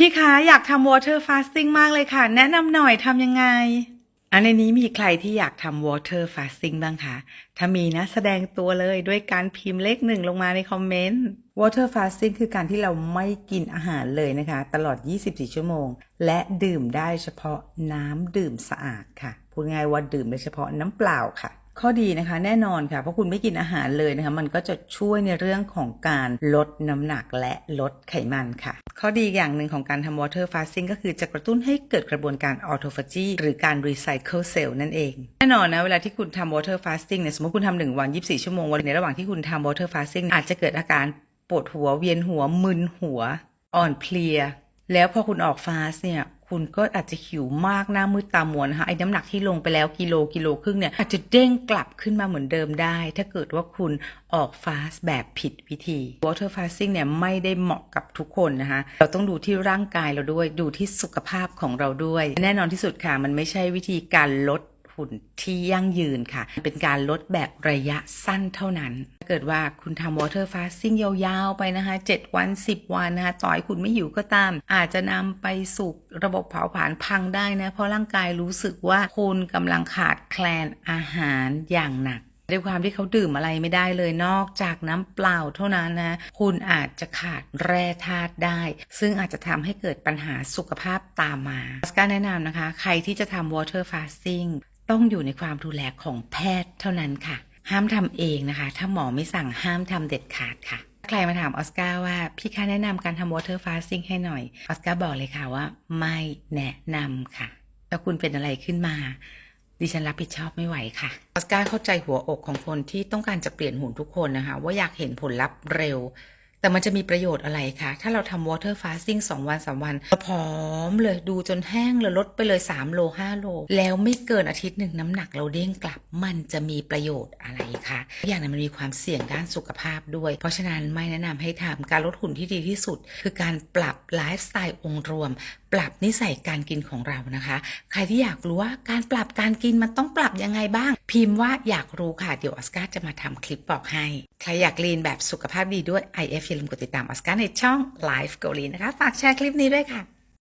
พี่คะอยากทำ water fasting มากเลยค่ะ แนะนำหน่อยทำยังไง อันในนี้มีใครที่อยากทำ water fasting บ้างคะ ถ้ามีนะแสดงตัวเลยด้วยการพิมพ์เลขหนึ่งลงมาในคอมเมนต์ water fasting คือการที่เราไม่กินอาหารเลยนะคะ ตลอด 24 ชั่วโมง และดื่มได้เฉพาะน้ำดื่มสะอาดค่ะ พูดง่ายๆว่าดื่มได้เฉพาะน้ำเปล่าค่ะ ข้อดีนะคะแน่นอนค่ะเพราะคุณไม่กินอาหารเลยนะคะมันก็จะช่วยในเรื่องของการลดน้ำหนักและลดไขมันค่ะ ข้อดีอย่างหนึ่งของการทำ water fasting ก็คือจะกระตุ้นให้เกิดกระบวนการ autophagy หรือการ recycle cell นั่นเอง แน่นอนนะเวลาที่คุณทำ water fasting เนี่ยสมมติคุณทำหนึ่งวัน 24 ชั่วโมงวันในระหว่างที่คุณทำ water fasting อาจจะเกิดอาการปวดหัวเวียนหัวมึนหัว อ่อนเพลีย แล้วพอคุณออกฟาสเนี่ย คุณก็อาจจะหิวมากหน้ามืดตามวนะคะไอ้น้ำหนักที่ลงไปแล้วกิโลกิโลครึ่งเนี่ยอาจจะเด้งกลับขึ้นมาเหมือนเดิมได้ ถ้าเกิดว่าคุณออกฟาสแบบผิดวิธี water fasting เนี่ยไม่ได้เหมาะกับทุกคนนะคะเราต้องดูที่ร่างกายเราด้วยดูที่สุขภาพของเราด้วย แน่นอนที่สุดค่ะมันไม่ใช่วิธีการลดุ่นที่ยั่งยืนค่ะ เป็นการลดแบบระยะสั้นเท่านั้น ถ้าเกิดว่าคุณทำ water fasting ยาวๆ ไปนะคะ 7 วัน 10 วันนะคะ ต่อยคุณไม่หิวก็ตาม อาจจะนำไปสู่ระบบเผาผลาญพังได้นะ เพราะร่างกายรู้สึกว่าคุณกำลังขาดแคลนอาหารอย่างหนักด้วยความที่เขาดื่มอะไรไม่ได้เลยนอกจากน้ำเปล่าเท่านั้นนะ คุณอาจจะขาดแร่ธาตุได้ ซึ่งอาจจะทำให้เกิดปัญหาสุขภาพตามมาสการแนะนำนะคะ ใครที่จะทำ water fasting ต้องอยู่ในความดูแลของแพทย์เท่านั้นค่ะ ห้ามทำเองนะคะ ถ้าหมอไม่สั่งห้ามทำเด็ดขาดค่ะใครมาถามออสการ์ว่าพี่คะแนะนำการทำ water fasting ให้หน่อยออสการ์บอกเลยค่ะว่า ไม่แนะนำค่ะถ้าคุณเป็นอะไรขึ้นมาดิฉันรับผิดชอบไม่ไหวค่ะออสการ์เข้าใจหัวอกของคนที่ต้องการจะเปลี่ยนหุ่นทุกคนนะคะ ว่าอยากเห็นผลลัพธ์เร็ว แต่มันจะมีประโยชน์อะไรคะ ถ้าเราทำ water fasting 2 วัน3วันเราผอมเลยดูจนแห้งเลยลดไปเลย 3 โล 5 โล แล้วไม่เกินอาทิตย์หนึ่งน้ำหนักเราเด้งกลับ มันจะมีประโยชน์อะไรคะ อย่างนั้นมันมีความเสี่ยงด้านสุขภาพด้วย เพราะฉะนั้นไม่แนะนำให้ทำการลดหุ่นที่ดีที่สุด คือการปรับไลฟ์สไตล์องค์รวมปรับนิสัยการกินของเรานะคะ ใครที่อยากรู้ว่าการปรับการกินมันต้องปรับยังไงบ้าง พิมพ์ว่าอยากรู้ค่ะ เดี๋ยวออสการ์จะมาทำคลิปบอกให้ ใครอยากลีนแบบสุขภาพดีด้วย IF อย่าลืมกดติดตามออสการ์ในช่อง Life เกาหลีนะคะ ฝากแชร์คลิปนี้ด้วยค่ะ